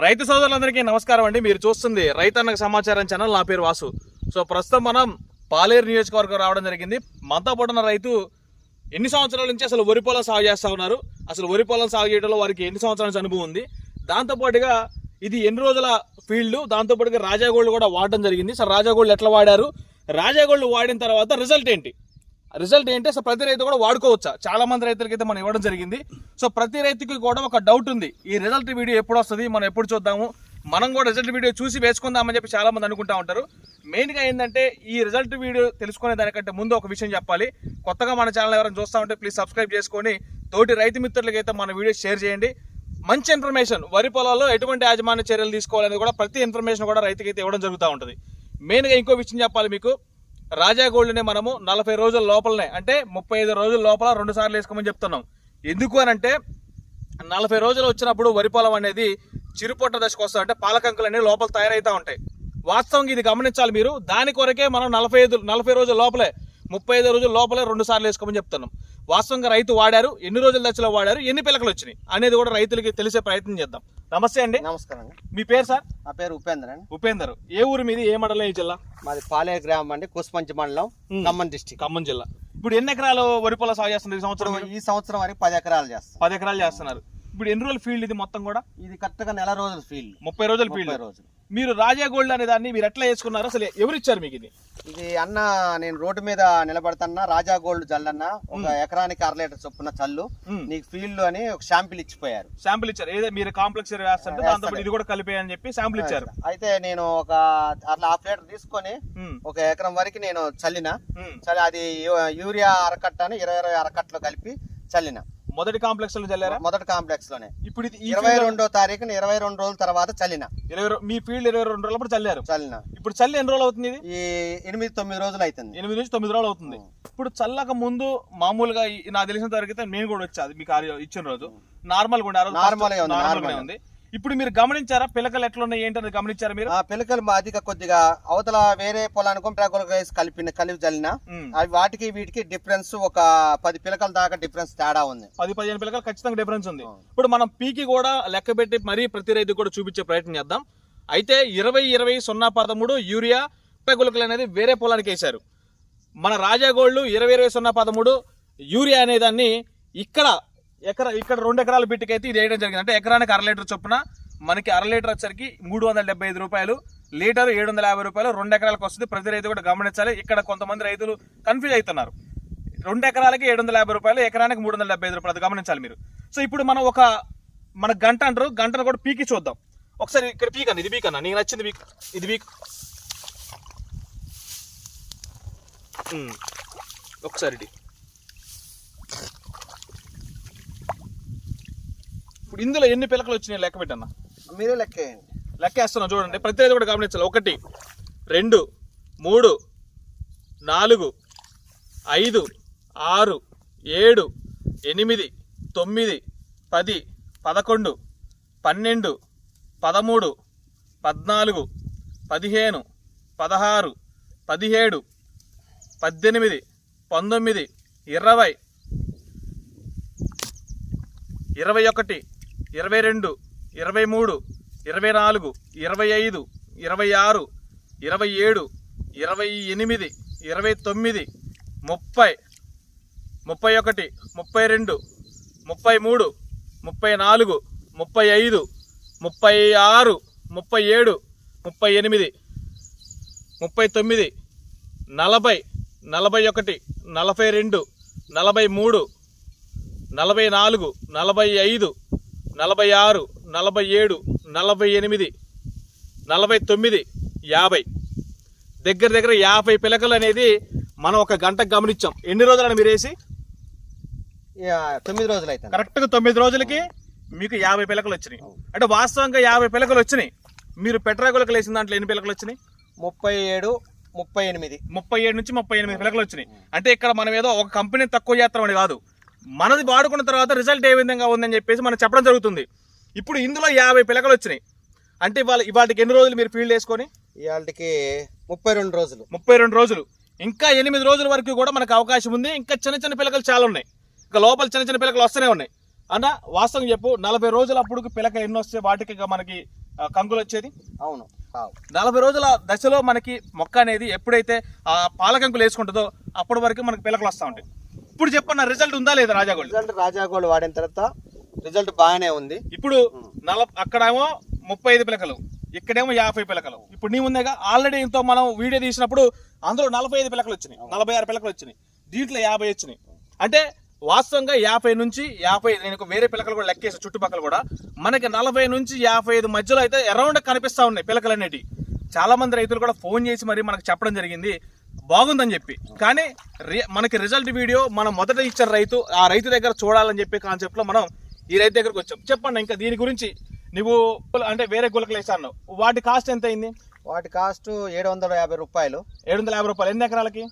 రైతు సోదరులందరికీ నమస్కారం అండి. మీరు చూస్తుంది రైతన్నకు సమాచారం ఛానల్. నా పేరు వాసు. సో ప్రస్తుతం మనం పాలేరు నియోజకవర్గం రావడం జరిగింది. మనతో పాటు రైతు ఎన్ని సంవత్సరాల నుంచి అసలు వరి పొలం సాగు చేస్తా ఉన్నారు? అసలు వరి పొలం సాగు చేయడంలో వారికి ఎన్ని సంవత్సరాల నుంచి అనుభవం ఉంది? దాంతోపాటుగా ఇది ఎన్ని రోజుల ఫీల్డ్? దాంతోపాటుగా రాజాగోల్డ్ కూడా వాడడం జరిగింది. సార్ రాజాగోల్డ్ ఎట్లా వాడారు? రాజాగోల్డ్ వాడిన తర్వాత రిజల్ట్ ఏంటి? రిజల్ట్ ఏంటి? సో ప్రతి రైతు కూడా వాడుకోవచ్చా? చాలా మంది రైతులకి అయితే మనం ఇవ్వడం జరిగింది. సో ప్రతి రైతుకి కూడా ఒక డౌట్ ఉంది. ఈ రిజల్ట్ వీడియో ఎప్పుడు వస్తుంది? మనం ఎప్పుడు చూద్దాము? మనం కూడా రిజల్ట్ వీడియో చూసి వేసుకుందామని చెప్పి చాలా మంది అనుకుంటా ఉంటారు. మెయిన్గా ఏంటంటే ఈ రిజల్ట్ వీడియో తెలుసుకునే దానికంటే ముందు ఒక విషయం చెప్పాలి. కొత్తగా మన ఛానల్ ఎవరైనా చూస్తా ఉంటే ప్లీజ్ సబ్స్క్రైబ్ చేసుకొని తోటి రైతు మిత్రులకి అయితే మన వీడియో షేర్ చేయండి. మంచి ఇన్ఫర్మేషన్ వరి పొలాల్లో ఎటువంటి యాజమాన్య చర్యలు తీసుకోవాలనేది కూడా ప్రతి ఇన్ఫర్మేషన్ కూడా రైతుకి అయితే ఇవ్వడం జరుగుతూ ఉంటుంది. మెయిన్గా ఇంకో విషయం చెప్పాలి మీకు. రాజా గోల్డ్ని మనము నలభై రోజుల లోపలనే అంటే ముప్పై ఐదు రోజుల లోపల రెండు సార్లు వేసుకోమని చెప్తున్నాం. ఎందుకు అని అంటే నలభై రోజులు వచ్చినప్పుడు వరి పొలం అనేది చిరుపొట్ట దశకు వస్తుంది. అంటే పాలకంకులు అనేవి లోపల తయారవుతూ ఉంటాయి. వాస్తవంగా ఇది గమనించాలి మీరు. దాని కొరకే మనం నలభై ఐదు నలభై రోజుల లోపలే ముప్పై ఐదు రోజుల లోపలే రెండు సార్లు వేసుకోమని చెప్తున్నాం. వాస్తవంగా రైతు వాడారు ఎన్ని రోజుల దశలో వాడారు ఎన్ని పిలకలు వచ్చినాయి అనేది కూడా రైతులకి తెలిసే ప్రయత్నం చేద్దాం. నమస్తే అండి. నమస్కారం అండి. మీ పేరు సార్? నా పేరు ఉపేంద్ర అండి. ఉపేందర్. ఏ ఊరు మీది? ఏ మండలం ఏ జిల్లా? మాది పాలేరు గ్రామం అండి కుస్పంచి మండలం. ఖమ్మం డిస్టిక్. ఖమ్మం జిల్లా. ఇప్పుడు ఎన్ని ఎకరాలు వరి పొలం సాగు చేస్తున్నారు ఈ సంవత్సరం? ఈ సంవత్సరం వరకు పది ఎకరాలు చేస్తాం. పది ఎకరాలు చేస్తున్నారు. ఇప్పుడు ఎన్ని రోజుల ఫీల్డ్ ఇది మొత్తం కూడా? ఇది కరెక్ట్గా నెల రోజుల ఫీల్డ్ ముప్పై రోజుల ఫీల్డ్ రోజులు. మీరు రాజా గోల్డ్ అనే దాన్ని మీరు ఎట్లా వేసుకున్నారు? అసలు ఎవరు ఇచ్చారు మీకు ఇది? ఇది అన్న నేను రోడ్డు మీద నిలబడతాన్నా రాజా గోల్డ్ జల్లన్న ఒక ఎకరానికి అర లీటర్ చొప్పున చల్లు. నీకు ఫీల్డ్ అని ఒక షాంపిల్ ఇచ్చిపోయారు. శాంపిల్ ఇచ్చారు. ఏదో మీరు కాంప్లెక్స్ వేస్తుంటే దాంతో ఇది కూడా కలిపే అని చెప్పి శాంపిల్ ఇచ్చారు. అయితే నేను ఒక అట్లా హాఫ్ లీటర్ తీసుకొని ఒక ఎకరం వరకు నేను చల్లిన. ఉమ్. చలి అది యూరియా అరకట్ట అని ఇరవై ఇరవై అరకట్లు కలిపి చల్లిన. మొదటి కాంప్లెక్స్లో చల్లారా? మొదటి కాంప్లెక్స్లోనే. ఇప్పుడు ఇరవై రెండో తారీఖున ఇరవై రెండు రోజుల తర్వాత చల్లిన. ఇరవై మీ ఫీల్డ్ ఇరవై రెండు రోజులప్పుడు చల్లారు. చల్లిన. ఇప్పుడు చల్లి ఎన్ని రోజులు అవుతుంది ఈ ఎనిమిది తొమ్మిది రోజులు అవుతుంది ఎనిమిది నుంచి తొమ్మిది రోజులు అవుతుంది. ఇప్పుడు చల్లక ముందు మామూలుగా నాకు తెలిసిన అయితే నేను కూడా వచ్చా అది మీకు ఇచ్చిన రోజు. నార్మల్ ఉంది, నార్మల్. ఉంది. ఇప్పుడు మీరు గమనించారా? పిల్లకలు ఎట్లా ఉన్నాయి ఏంటి అనేది గమనించారా మీరు? ఆ పిలకలు మా అధిక కొద్దిగా అవతల వేరే పొలానికి పిలకలు వేసి కలిపిన కలిపి చల్లిన. అవి వాటికి వీటికి డిఫరెన్స్ ఒక పది పిలకల దాకా డిఫరెన్స్ తేడా ఉంది. పది పదిహేను పిల్లకలు ఖచ్చితంగా డిఫరెన్స్ ఉంది. ఇప్పుడు మనం పీకి కూడా లెక్క పెట్టి మరీ ప్రతి రైతు కూడా చూపించే ప్రయత్నం చేద్దాం. అయితే ఇరవై ఇరవై సున్నా పదమూడు యూరియా పెగులకలు అనేది వేరే పొలానికి వేశారు. మన రాజాగోళ్ళు ఇరవై ఇరవై సున్నా పదమూడు యూరియా అనే దాన్ని ఇక్కడ ఎకర ఇక్కడ రెండు ఎకరాల బిట్టుకైతే ఇది వేయడం జరిగింది. అంటే ఎకరానికి అర లీటర్ చొప్పున మనకి అర లీటర్ వచ్చరికి మూడు వందల డెబ్బై ఐదు రూపాయలు లీటర్ ఏడు వందల యాభై రూపాయలు రెండు ఎకరాలకు వస్తుంది. ప్రతి రైతు కూడా గమనించాలి. ఇక్కడ కొంతమంది రైతులు కన్ఫ్యూజ్ అవుతున్నారు. రెండు ఎకరాలకి ఏడు వందల యాభై రూపాయలు ఎకరానికి మూడు వందల డెబ్బై ఐదు రూపాయలు. అది గమనించాలి మీరు. సో ఇప్పుడు మనం ఒక మన గంట అంటారు. గంటను కూడా పీకి చూద్దాం. ఒకసారి ఇక్కడ పీక్ అండి ఇది పీక్ అన్న నీకు నచ్చింది పీక్. ఇది పీక్. ఒకసారి ఇటు. ఇప్పుడు ఇందులో ఎన్ని పిలకలు వచ్చినాయి లెక్క పెట్టన్న? మీరే లెక్కేయండి లెక్కేస్తున్నాం చూడండి. ప్రతి రైతు కూడా గమనించాలి. ఒకటి రెండు మూడు నాలుగు ఐదు ఆరు ఏడు ఎనిమిది తొమ్మిది పది పదకొండు పన్నెండు పదమూడు పద్నాలుగు పదిహేను పదహారు పదిహేడు పద్దెనిమిది పంతొమ్మిది ఇరవై ఇరవై ఒకటి ఇరవై రెండు ఇరవై మూడు ఇరవై నాలుగు ఇరవై ఐదు ఇరవై ఆరు ఇరవై ఏడు ఇరవై ఎనిమిది ఇరవై తొమ్మిది ముప్పై ముప్పై ఒకటి ముప్పై రెండు ముప్పై మూడు ముప్పై నాలుగు ముప్పై ఐదు ముప్పై ఆరు ముప్పై ఏడు ముప్పై ఎనిమిది ముప్పై తొమ్మిది నలభై నలభై ఒకటి నలభై రెండు నలభై మూడు నలభై నాలుగు నలభై ఐదు నలభై ఆరు నలభై ఏడు నలభై ఎనిమిది నలభై తొమ్మిది యాభై. దగ్గర దగ్గర యాభై పిలకలు అనేది మనం ఒక గంటకు గమనించాం. ఎన్ని రోజులని మీరు వేసి ఇక తొమ్మిది రోజులు అవుతుంది కరెక్ట్గా తొమ్మిది రోజులకి మీకు యాభై పిలకలు వచ్చినాయి. అంటే వాస్తవంగా యాభై పిలకలు వచ్చినాయి. మీరు పెట్రాకులకు వేసిన దాంట్లో ఎన్ని పిలకలు వచ్చినాయి? ముప్పై ఏడు ముప్పై ఎనిమిది. ముప్పై ఏడు నుంచి ముప్పై ఎనిమిది పిలకలు వచ్చినాయి. అంటే ఇక్కడ మనం ఏదో ఒక కంపెనీ తక్కువ చేస్తాం అని కాదు. మనది వాడుకున్న తర్వాత రిజల్ట్ ఏ విధంగా ఉందని చెప్పేసి మనం చెప్పడం జరుగుతుంది. ఇప్పుడు ఇందులో యాభై పిలకలు వచ్చినాయి. అంటే ఇవాళ ఇవాటికి ఎన్ని రోజులు మీరు ఫీల్డ్ వేసుకొని? ఇవాళకి ముప్పై రెండు రోజులు. ముప్పై రెండు రోజులు. ఇంకా ఎనిమిది రోజుల వరకు కూడా మనకు అవకాశం ఉంది. ఇంకా చిన్న చిన్న పిలకలు చాలా ఉన్నాయి. ఇంకా లోపల చిన్న చిన్న పిలకలు వస్తూనే ఉన్నాయి. అన్న వాస్తవం చెప్పు నలభై రోజుల అప్పుడు పిలక ఎన్ని వస్తే వాటికి ఇక మనకి కంకులు వచ్చేది? అవును. నలభై రోజుల దశలో మనకి మొక్క అనేది ఎప్పుడైతే ఆ పాలకంకులు వేసుకుంటుందో అప్పటి వరకు మనకి పిలకలు వస్తూ ఉంటాయి. ఇప్పుడు చెప్పన్న రిజల్ట్ ఉందా లేదా రాజాగోల్డ్ రిజల్ట్ రాజా గోల్డ్ వాడిన తర్వాత రిజల్ట్ బాగానే ఉంది. ఇప్పుడు నల అక్కడేమో ముప్పై ఐదు పిలకలు ఇక్కడేమో యాభై పిలకలు. ఇప్పుడు నీ ఉందేగా ఆల్రెడీ ఇంతో మనం వీడియో తీసినప్పుడు అందులో నలభై ఐదు పిలకలు వచ్చినాయి నలభై ఆరు పిలకలు వచ్చినాయి. దీంట్లో యాభై వచ్చినాయి. అంటే వాస్తవంగా యాభై నుంచి యాభై నేను వేరే పిలకలు కూడా లెక్కేసి చుట్టుపక్కల కూడా. మనకి నలభై నుంచి యాభై ఐదు మధ్యలో అయితే అరౌండ్ కనిపిస్తా ఉన్నాయి పిలకలు అనేటివి చాలా మంది రైతులు కూడా ఫోన్ చేసి మరి మనకు చెప్పడం జరిగింది. బాగుందని చెప్పి. కానీ రి- మనకి రిజల్ట్ వీడియో మనం మొదట ఇచ్చిన రైతు ఆ రైతు దగ్గర చూడాలని చెప్పి కాన్సెప్ట్లో మనం ఈ రైతు దగ్గరకు వచ్చాం. చెప్పండి ఇంకా దీని గురించి నువ్వు అంటే వేరే గులకలు వేసాను వాటి కాస్ట్ ఎంత అయింది? వాటి కాస్ట్ ఏడు వందల యాభై రూపాయలు. ఏడు వందల యాభై రూపాయలు. ఎన్ని ఎకరాలకి?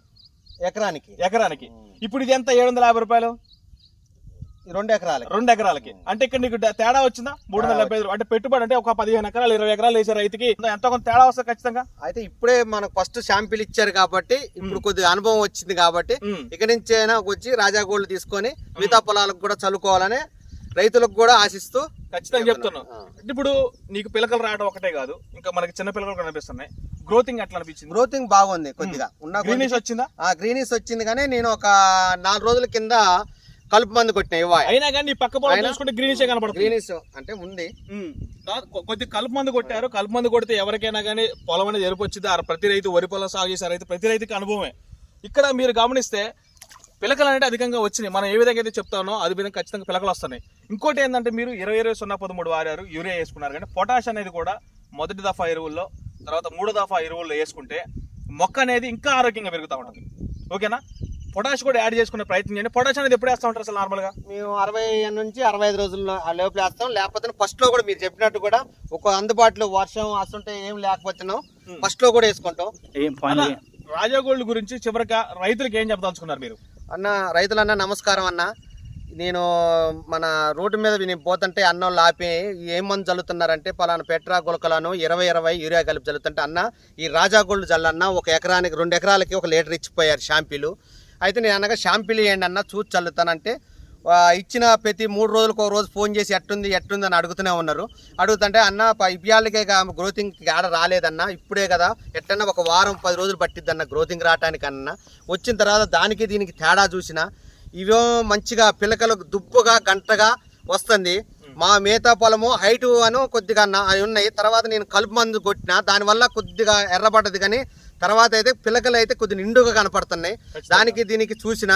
ఎకరానికి. ఎకరానికి. ఇప్పుడు ఇది ఎంత? ఏడు వందల యాభై రూపాయలు. రెండు ఎకరాలకి. రెండు ఎకరాలకి. అంటే ఇక్కడ నీకు తేడా వచ్చిందా? మూడు వందల డెబ్బై ఐదు. అంటే పెట్టుబడి అంటే ఒక పదిహేను ఎకరాలు ఇరవై ఎకరాలు వేసే రైతుకి ఎంత కొంత తేడా వస్తుంది ఖచ్చితంగా? అయితే ఇప్పుడే మనకు ఫస్ట్ షాంపిల్ ఇచ్చారు కాబట్టి ఇప్పుడు కొద్దిగా అనుభవం వచ్చింది కాబట్టి ఉమ్. ఇక నుంచి అయినా వచ్చి రాజా గోల్డ్ తీసుకొని మిగతా పొలాలకు కూడా చల్లుకోవాలని రైతులకు కూడా ఆశిస్తూ ఖచ్చితంగా చెప్తున్నాను. ఇప్పుడు నీకు పిలకలు రావడం ఒకటే కాదు ఇంకా మనకి చిన్న పిల్లకలు కూడా కనిపిస్తున్నాయి. గ్రోతింగ్ ఎట్లా అనిపించింది? గ్రోతింగ్ బాగుంది కొద్దిగా. ఉన్న గ్రీనిష్ వచ్చిందా? ఆ గ్రీనిస్ వచ్చింది కానీ నేను ఒక నాలుగు రోజుల కింద కలుపు మందు కొట్టిన ఇవ్వాలి అయినా కానీ పక్క పొలం చూసుకుంటే గ్రీనిషే కనపడుతుంది గ్రీనిస్ అంటే ఉంది. కొద్ది కలుపు మందు కొట్టారు. కలుపు మందు కొడితే ఎవరికైనా కానీ పొలం అనేది ఎరుపు వచ్చింది ఆ ప్రతి రైతు వరి పొలం సాగు చేసే రైతు ప్రతి రైతుకి అనుభవమే. ఇక్కడ మీరు గమనిస్తే పిలకలు అనేది అధికంగా వచ్చినాయి. మనం ఏ విధంగా అయితే చెప్తానో అది విధంగా ఖచ్చితంగా పిలకలు వస్తున్నాయి. ఇంకోటి ఏంటంటే మీరు ఇరవై ఇరవై సున్నా పదమూడు వారారు యూరియా వేసుకున్నారు. కానీ పొటాష్ అనేది కూడా మొదటి దఫా ఎరువుల్లో తర్వాత మూడో దఫా ఎరువుల్లో వేసుకుంటే మొక్క అనేది ఇంకా ఆరోగ్యంగా పెరుగుతూ ఉంటుంది. ఓకేనా? పొటాష్ కూడా యాడ్ చేసుకునే ప్రయత్నం చేయండి. పొటాష్ అనేది ఎప్పుడు వేస్తూ ఉంటారు అసలు నార్మల్గా? మేము అరవై నుంచి అరవై ఐదు రోజుల్లో ఆ లోపు వేస్తాం. లేకపోతే ఫస్ట్లో కూడా మీరు చెప్పినట్టు కూడా ఒక అందుబాటులో వర్షం వస్తుంటే ఏం లేకపోతున్నాం. ఫస్ట్లో కూడా వేసుకుంటాం. అన్న, రాజా గోల్డ్ గురించి చివరిగా రైతులకు ఏం చెప్పదలుచుకున్నారు మీరు? అన్న రైతులన్న నమస్కారం అన్న. నేను మన రోడ్డు మీద నేను పోతుంటే అన్నం ఆపి ఏం మంది చల్లుతున్నారంటే పలానా పెట్రా గులకలను ఇరవై ఇరవై యూరియా కలిపి చల్లుతుంటే అన్న ఈ రాజా గోల్డ్ జల్లన్న ఒక ఎకరానికి రెండు ఎకరాలకి ఒక లీటర్ ఇచ్చిపోయారు షాంపీలు. అయితే నేను అనగా షాంపిల్ వేయండి అన్న చూసి చల్లుతానంటే ఇచ్చిన ప్రతి మూడు రోజులకు ఒక రోజు ఫోన్ చేసి ఎట్టుంది ఎట్టుంది అని అడుగుతూనే ఉన్నారు. అడుగుతుంటే అన్న ప- గ్రోతింగ్ ఆడ రాలేదన్న ఇప్పుడే కదా ఎట్టన్నా ఒక వారం పది రోజులు పట్టిద్దన్న గ్రోతింగ్ రావటానికి వచ్చిన తర్వాత దానికి దీనికి తేడా చూసిన ఇవో మంచిగా పిల్లకలు దుబ్బుగా గంటగా వస్తుంది. మా మేతా పొలము హైటు అను కొద్దిగా అన్న అవి ఉన్నాయి. తర్వాత నేను కలుపు మందు కొట్టిన దానివల్ల కొద్దిగా ఎర్రబడ్డది కానీ తర్వాత అయితే పిలకలు అయితే కొద్ది నిండుగా కనపడుతున్నాయి. దానికి దీనికి చూసిన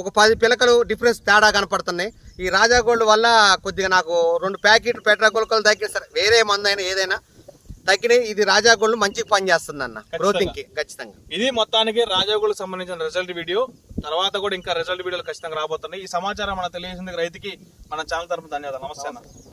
ఒక పది పిలకలు డిఫరెన్స్ తేడా కనపడుతున్నాయి. ఈ రాజా గోల్డ్ వల్ల కొద్దిగా నాకు రెండు ప్యాకెట్ పెట్రా గోల్కలు తగ్గిన సరే. వేరే మందు అయినా ఏదైనా తగ్గినాయి. ఇది రాజా గోల్డ్ మంచిగా పనిచేస్తుంది అన్న గ్రోతింగ్కి ఖచ్చితంగా. ఇది మొత్తానికి రాజాగోళ్ళకి సంబంధించిన రిజల్ట్ వీడియో. తర్వాత కూడా ఇంకా రిజల్ట్ వీడియోలు ఖచ్చితంగా రాబోతున్నాయి. ఈ సమాచారం మనకు తెలియజేసింది రైతుకి మన ఛానల్ తరఫున ధన్యవాదాలు. నమస్తే అన్న.